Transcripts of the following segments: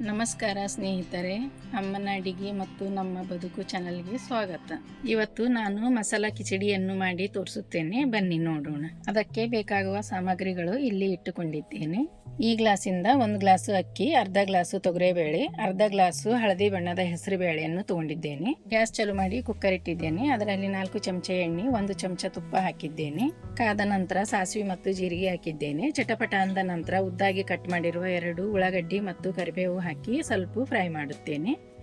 ನಮಸ್ಕಾರ ಸ್ನೇಹಿತರೆ, ಅಮ್ಮನ ಅಡಿಗೆ ಮತ್ತು ನಮ್ಮ ಬದುಕು ಚಾನಲ್ಗೆ ಸ್ವಾಗತ. ಇವತ್ತು ನಾನು ಮಸಾಲ ಕಿಚಡಿಯನ್ನು ಮಾಡಿ ತೋರಿಸುತ್ತೇನೆ. ಬನ್ನಿ ನೋಡೋಣ. ಅದಕ್ಕೆ ಬೇಕಾಗುವ ಸಾಮಗ್ರಿಗಳು ಇಲ್ಲಿ ಇಟ್ಟುಕೊಂಡಿದ್ದೇನೆ. ಈ ಗ್ಲಾಸಿಂದ ಒಂದು ಗ್ಲಾಸು ಅಕ್ಕಿ, ಅರ್ಧ ಗ್ಲಾಸು ತೊಗರಿಬೇಳೆ, ಅರ್ಧ ಗ್ಲಾಸು ಹಳದಿ ಬಣ್ಣದ ಹೆಸರು ಬೇಳೆಯನ್ನು ತಗೊಂಡಿದ್ದೇನೆ. ಗ್ಯಾಸ್ ಚಾಲು ಮಾಡಿ ಕುಕ್ಕರ್ ಇಟ್ಟಿದ್ದೇನೆ. ಅದರಲ್ಲಿ ನಾಲ್ಕು ಚಮಚ ಎಣ್ಣೆ, ಒಂದು ಚಮಚ ತುಪ್ಪ ಹಾಕಿದ್ದೇನೆ. ಕಾದ ನಂತರ ಸಾಸಿವೆ ಮತ್ತು ಜೀರಿಗೆ ಹಾಕಿದ್ದೇನೆ. ಚಟಪಟ ಅಂದ ನಂತರ ಉದ್ದಾಗಿ ಕಟ್ ಮಾಡಿರುವ ಎರಡು ಉಳ್ಳಾಗಡ್ಡಿ ಮತ್ತು ಕರಿಬೇವು ಹಾಕಿ ಸ್ವಲ್ಪ ಫ್ರೈ ಮಾಡುತ್ತೇನೆ.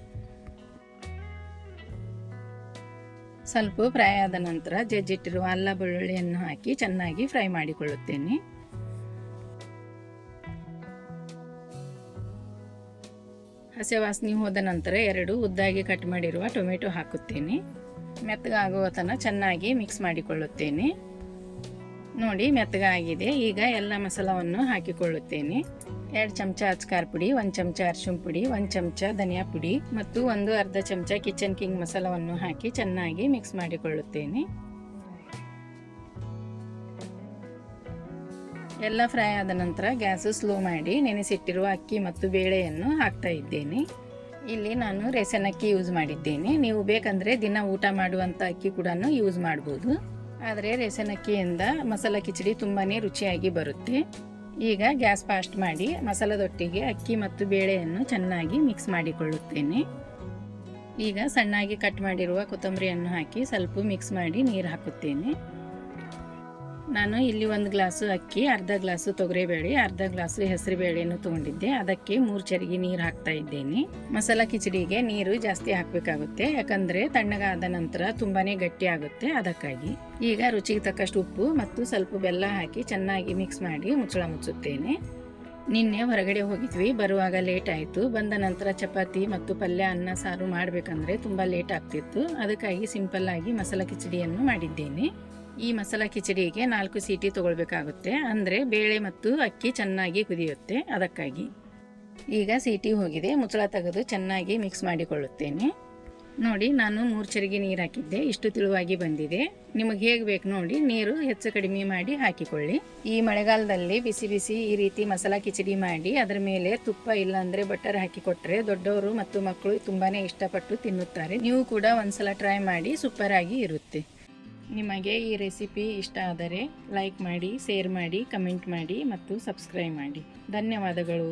ಸ್ವಲ್ಪ ಫ್ರೈ ಆದ ನಂತರ ಜಜ್ಜಿಟ್ಟಿರುವ ಅಲ್ಲ ಬೆಳ್ಳುಳ್ಳಿಯನ್ನು ಹಾಕಿ ಚೆನ್ನಾಗಿ ಫ್ರೈ ಮಾಡಿಕೊಳ್ಳುತ್ತೇನೆ. ಹಸೆ ವಾಸನೆ ಹೋದ ನಂತರ ಎರಡು ಉದ್ದಾಗಿ ಕಟ್ ಮಾಡಿರುವ ಟೊಮೆಟೊ ಹಾಕುತ್ತೇನೆ. ಮೆತ್ತಗಾಗುವ ತನಕ ಚೆನ್ನಾಗಿ ಮಿಕ್ಸ್ ಮಾಡಿಕೊಳ್ಳುತ್ತೇನೆ. ನೋಡಿ ಮೆತ್ತಗಾಗಿದೆ. ಈಗ ಎಲ್ಲ ಮಸಾಲವನ್ನು ಹಾಕಿಕೊಳ್ಳುತ್ತೇನೆ. ಎರಡು ಚಮಚ ಅಚ್ಕಾರ ಪುಡಿ, ಒಂದು ಚಮಚ ಅರ್ಶಿಣ ಪುಡಿ, ಒಂದು ಚಮಚ ಧನಿಯಾ ಪುಡಿ ಮತ್ತು ಒಂದು ಅರ್ಧ ಚಮಚ ಕಿಚನ್ ಕಿಂಗ್ ಮಸಾಲವನ್ನು ಹಾಕಿ ಚೆನ್ನಾಗಿ ಮಿಕ್ಸ್ ಮಾಡಿಕೊಳ್ಳುತ್ತೇನೆ. ಎಲ್ಲ ಫ್ರೈ ಆದ ನಂತರ ಗ್ಯಾಸು ಸ್ಲೋ ಮಾಡಿ ನೆನೆಸಿಟ್ಟಿರುವ ಅಕ್ಕಿ ಮತ್ತು ಬೇಳೆಯನ್ನು ಹಾಕ್ತಾ ಇದ್ದೇನೆ. ಇಲ್ಲಿ ನಾನು ರೇಷನ್ ಅಕ್ಕಿ ಯೂಸ್ ಮಾಡಿದ್ದೇನೆ. ನೀವು ಬೇಕಂದರೆ ದಿನ ಊಟ ಮಾಡುವಂಥ ಅಕ್ಕಿ ಕೂಡ ಯೂಸ್ ಮಾಡ್ಬೋದು. ಆದರೆ ರೇಷನ್ ಅಕ್ಕಿಯಿಂದ ಮಸಾಲ ಕಿಚಡಿ ತುಂಬಾ ರುಚಿಯಾಗಿ ಬರುತ್ತೆ. ಈಗ ಗ್ಯಾಸ್ ಫಾಸ್ಟ್ ಮಾಡಿ ಮಸಾಲದೊಟ್ಟಿಗೆ ಅಕ್ಕಿ ಮತ್ತು ಬೇಳೆಯನ್ನು ಚೆನ್ನಾಗಿ ಮಿಕ್ಸ್ ಮಾಡಿಕೊಳ್ಳುತ್ತೇನೆ. ಈಗ ಸಣ್ಣಾಗಿ ಕಟ್ ಮಾಡಿರುವ ಕೊತ್ತಂಬರಿಯನ್ನು ಹಾಕಿ ಸ್ವಲ್ಪ ಮಿಕ್ಸ್ ಮಾಡಿ ನೀರು ಹಾಕುತ್ತೇನೆ. ನಾನು ಇಲ್ಲಿ ಒಂದು ಗ್ಲಾಸು ಅಕ್ಕಿ, ಅರ್ಧ ಗ್ಲಾಸು ತೊಗರಿಬೇಳೆ, ಅರ್ಧ ಗ್ಲಾಸು ಹೆಸರು ಬೇಳೆಯನ್ನು ತೊಗೊಂಡಿದ್ದೆ. ಅದಕ್ಕೆ ಮೂರು ಚರಿಗೆ ನೀರು ಹಾಕ್ತಾ ಇದ್ದೇನೆ. ಮಸಾಲ ಕಿಚಡಿಗೆ ನೀರು ಜಾಸ್ತಿ ಹಾಕಬೇಕಾಗುತ್ತೆ. ಯಾಕಂದರೆ ತಣ್ಣಗಾದ ನಂತರ ತುಂಬಾ ಗಟ್ಟಿ ಆಗುತ್ತೆ ಅದಕ್ಕಾಗಿ. ಈಗ ರುಚಿಗೆ ತಕ್ಕಷ್ಟು ಉಪ್ಪು ಮತ್ತು ಸ್ವಲ್ಪ ಬೆಲ್ಲ ಹಾಕಿ ಚೆನ್ನಾಗಿ ಮಿಕ್ಸ್ ಮಾಡಿ ಮುಚ್ಚಳ ಮುಚ್ಚುತ್ತೇನೆ. ನಿನ್ನೆ ಹೊರಗಡೆ ಹೋಗಿದ್ವಿ. ಬರುವಾಗ ಲೇಟ್ ಆಯಿತು. ಬಂದ ನಂತರ ಚಪಾತಿ ಮತ್ತು ಪಲ್ಯ, ಅನ್ನ, ಸಾರು ಮಾಡಬೇಕಂದ್ರೆ ತುಂಬ ಲೇಟ್ ಆಗ್ತಿತ್ತು. ಅದಕ್ಕಾಗಿ ಸಿಂಪಲ್ ಆಗಿ ಮಸಾಲ ಕಿಚಡಿಯನ್ನು ಮಾಡಿದ್ದೇನೆ. ಈ ಮಸಾಲ ಕಿಚಡಿಗೆ ನಾಲ್ಕು ಸೀಟಿ ತಗೊಳ್ಬೇಕಾಗುತ್ತೆ. ಅಂದರೆ ಬೇಳೆ ಮತ್ತು ಅಕ್ಕಿ ಚೆನ್ನಾಗಿ ಕುದಿಯುತ್ತೆ. ಅದಕ್ಕಾಗಿ ಈಗ ಸೀಟಿ ಹೋಗಿದೆ. ಮುಚ್ಚಳ ತೆಗೆದು ಚೆನ್ನಾಗಿ ಮಿಕ್ಸ್ ಮಾಡಿಕೊಳ್ಳುತ್ತೇನೆ. ನೋಡಿ, ನಾನು ಮೂರು ಚರಿಗೆ ನೀರು ಹಾಕಿದ್ದೆ. ಇಷ್ಟು ತಿಳುವಾಗಿ ಬಂದಿದೆ. ನಿಮಗೆ ಹೇಗೆ ಬೇಕು ನೋಡಿ, ನೀರು ಹೆಚ್ಚು ಕಡಿಮೆ ಮಾಡಿ ಹಾಕಿಕೊಳ್ಳಿ. ಈ ಮಳೆಗಾಲದಲ್ಲಿ ಬಿಸಿ ಬಿಸಿ ಈ ರೀತಿ ಮಸಾಲ ಕಿಚಡಿ ಮಾಡಿ ಅದರ ಮೇಲೆ ತುಪ್ಪ ಇಲ್ಲಾಂದರೆ ಬಟರ್ ಹಾಕಿ ಕೊಟ್ಟರೆ ದೊಡ್ಡವರು ಮತ್ತು ಮಕ್ಕಳು ತುಂಬಾ ಇಷ್ಟಪಟ್ಟು ತಿನ್ನುತ್ತಾರೆ. ನೀವು ಕೂಡ ಒಂದ್ಸಲ ಟ್ರೈ ಮಾಡಿ ಸೂಪರ್ ಆಗಿ ಇರುತ್ತೆ. ನಿಮಗೆ ಈ ರೆಸಿಪಿ ಇಷ್ಟ ಆದರೆ ಲೈಕ್ ಮಾಡಿ ಶೇರ್ ಮಾಡಿ ಕಮೆಂಟ್ ಮಾಡಿ ಮತ್ತು ಸಬ್ಸ್ಕ್ರೈಬ್ ಮಾಡಿ. ಧನ್ಯವಾದಗಳು.